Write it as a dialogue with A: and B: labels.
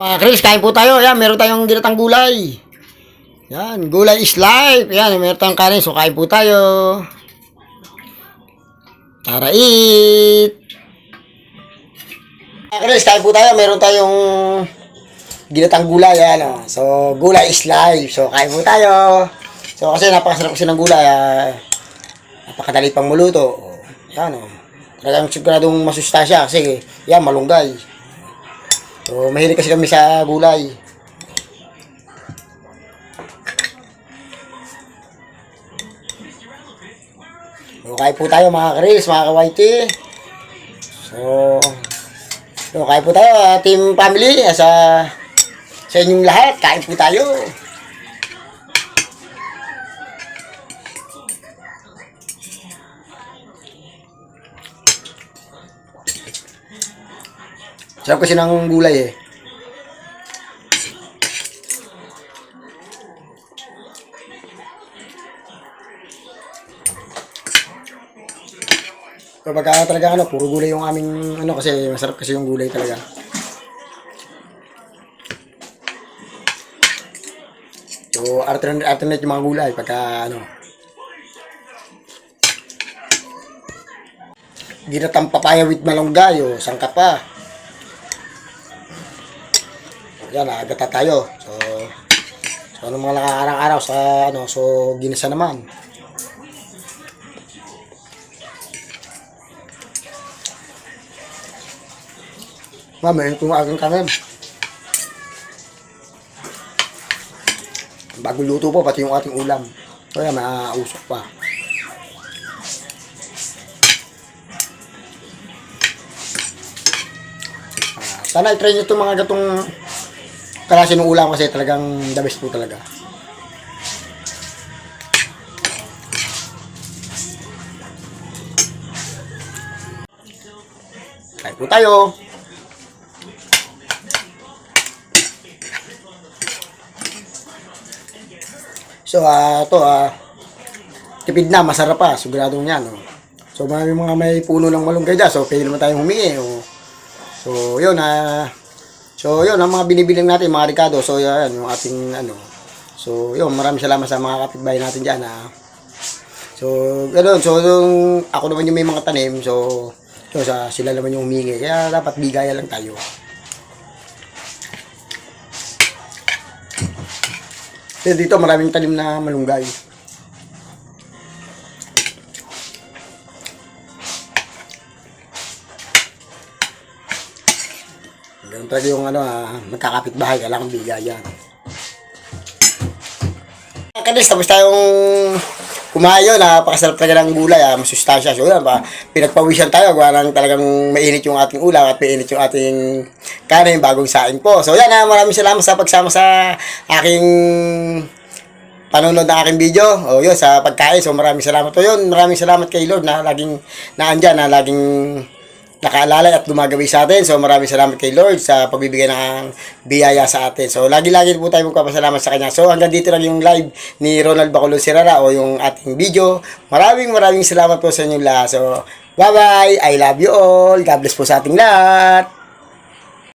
A: Mga Chris, kain po tayo. Yan, meron tayong ginatang gulay. Yan, gulay is life. Yan, meron tayong kanin. So, kain po tayo. Tara, eat! Mga Chris, kain po tayo. Meron tayong ginatang gulay. Yan, oh. So, gulay is life. So, kain po tayo. So, kasi napakasarap kasi ng gulay. Ah. Napakadali pang muluto. Yan, oh. Talagang siguradong masustansya kasi yan, malunggay. So, mahilig kasi kami sa gulay. So, kain po tayo mga karis, mga kawaiti. So, kain po tayo, ah, team family, ah, sa sa inyong lahat, kain po tayo. Sarap kasi ng gulay eh. Kapag ka talaga ano, puro gulay yung aming ano kasi masarap kasi yung gulay talaga. So, alternate, alternate yung mga gulay pagka ano. Ginatang papaya with malunggay o sangka pa. Yan, agata tayo. So, so ano mga nakakarang araw sa ano, so ginisa naman. Mamaya ito ang aking kanin. Bago luto po, pati yung ating ulam. Kaya maausok pa. Sana i-try nyo itong mga gatong klase ng ulam kasi talagang the best po talaga. Kain po tayo. So, ah, to ah, tipid na, masarap pa, siguradong yan. Oh. So, marami mga may puno ng malunggay dyan, so pwede naman tayong humingi. Oh. So, yun ah, so yun, ang mga binibilang natin, mga Ricardo, so yan, yung ating ano. So, yun, maraming salamat sa mga kapitbahay natin dyan ah. So, ganoon, so yung, ako naman yung may mga tanim, so, yun, sa, sila naman yung humingi, kaya dapat bigaya lang tayo. Kasi dito maraming tanim na malunggay. Ganun talaga yung ano, ah, magkakapit bahay, kailangan bigayan. Kadis, tapos tayong kumayo, napakasarap talaga ng gulay, ah, masustansya. So yan, pa, pinagpawisan tayo, gawa ng talagang mainit yung ating ulam at mainit yung ating kanin, bagong saing po. So yan, ah, maraming salamat sa pagsama sa aking panonood ng aking video. O yun, sa pagkain. So maraming salamat po yun. Maraming salamat kay Lord na laging naandyan, na laging nakaalala at gumagawi sa atin. So maraming salamat kay Lord sa pagbibigay ng biyaya sa atin. So lagi-lagi po tayo magpapasalamat sa Kanya. So hanggang dito lang yung live ni Ronald Bacolod Sirara o yung ating video. Maraming maraming salamat po sa inyong lahat. So bye-bye. I love you all. God bless po sa ating lahat.